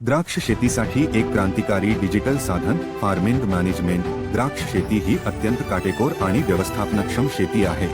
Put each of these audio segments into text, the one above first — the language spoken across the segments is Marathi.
द्राक्ष शेतीसाठी एक क्रांतिकारी डिजिटल साधन फार्मिंग मॅनेजमेंट. द्राक्ष शेती ही अत्यंत काटेकोर आणि व्यवस्थापनक्षम शेती आहे.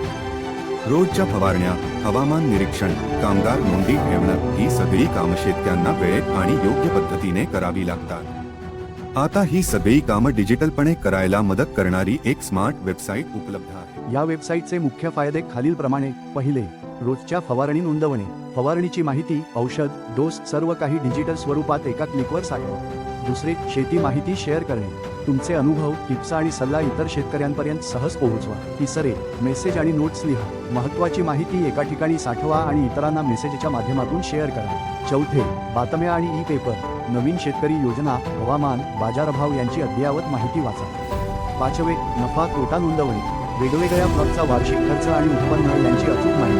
रोजच्या फवारण्या हवामान निरीक्षण कामगार नोंदी ठेवणं ही सगळी कामं शेतकऱ्यांना वेळेत आणि योग्य पद्धतीने करावी लागतात. आता ही सगळी कामं डिजिटलपणे करायला मदत करणारी एक स्मार्ट वेबसाईट उपलब्ध आहे. या वेबसाईटचे मुख्य फायदे खालीलप्रमाणे. पहिले रोजच्या फवारणी नोंदवणे. फवारणीची माहिती औषध डोस सर्व काही डिजिटल स्वरूपात एका क्लिकवर साठवा दुसरे शेती माहिती शेअर करणे. तुमचे अनुभव टिप्स आणि सल्ला इतर शेतकऱ्यांपर्यंत सहज पोहोचवा. तिसरे मेसेज आणि नोट्स लिहा. महत्त्वाची माहिती एका ठिकाणी साठवा आणि इतरांना मेसेजच्या माध्यमातून शेअर करा. चौथे बातम्या आणि ई पेपर नवीन शेतकरी योजना हवामान बाजारभाव यांची अद्ययावत माहिती वाचा. पाचवे नफा तोटा नोंदवणे. वेगवेगळ्या प्लॉटचा वार्षिक खर्च आणि उत्पन्न यांची अचूक माहिती.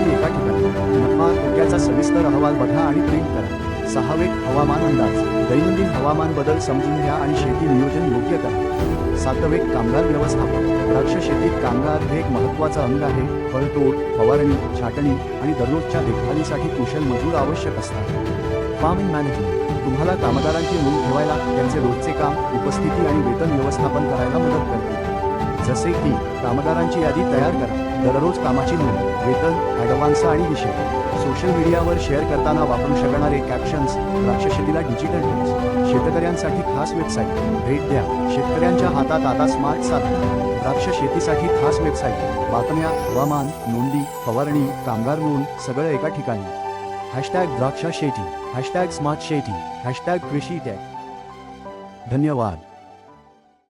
त्याचा सविस्तर अहवाल बघा आणि प्रिंट करा. सहावे हवामान अंदाज. दैनंदिन हवामान बदल समजून घ्या आणि शेती नियोजन योग्य करा. सातवे कामगार व्यवस्थापन. द्राक्ष शेतीत कामगार हे एक महत्त्वाचा अंग आहे. फळतोड फवारणी छाटणी आणि दररोजच्या देखभालीसाठी कुशल मजूर आवश्यक असतात. फार्मिंग मॅनेजमेंट तुम्हाला कामगारांची नोंद ठेवायला त्यांचे रोजचे काम उपस्थिती आणि वेतन व्यवस्थापन करायला मदत करते. जसे की कामगारांची यादी तयार करा. दररोज कामाची नोंद वेतन ॲडव्हान्स आणि विषय सोशल मीडियावर शेअर करताना वापरू शकणारे कॅप्शन्स द्राक्ष शेतीला डिजिटल टूल्स शेतकऱ्यांसाठी खास वेबसाईट भेट द्या. शेतकऱ्यांच्या हातात आता स्मार्ट साधन. द्राक्ष शेतीसाठी खास वेबसाईट बातम्या हवामान नोंदी फवारणी कामगार नोंद सगळं एका ठिकाणी. हॅशटॅग द्राक्ष शेती. हॅशटॅग स्मार्ट शेती. हॅशटॅग कृषी टॅग धन्यवाद.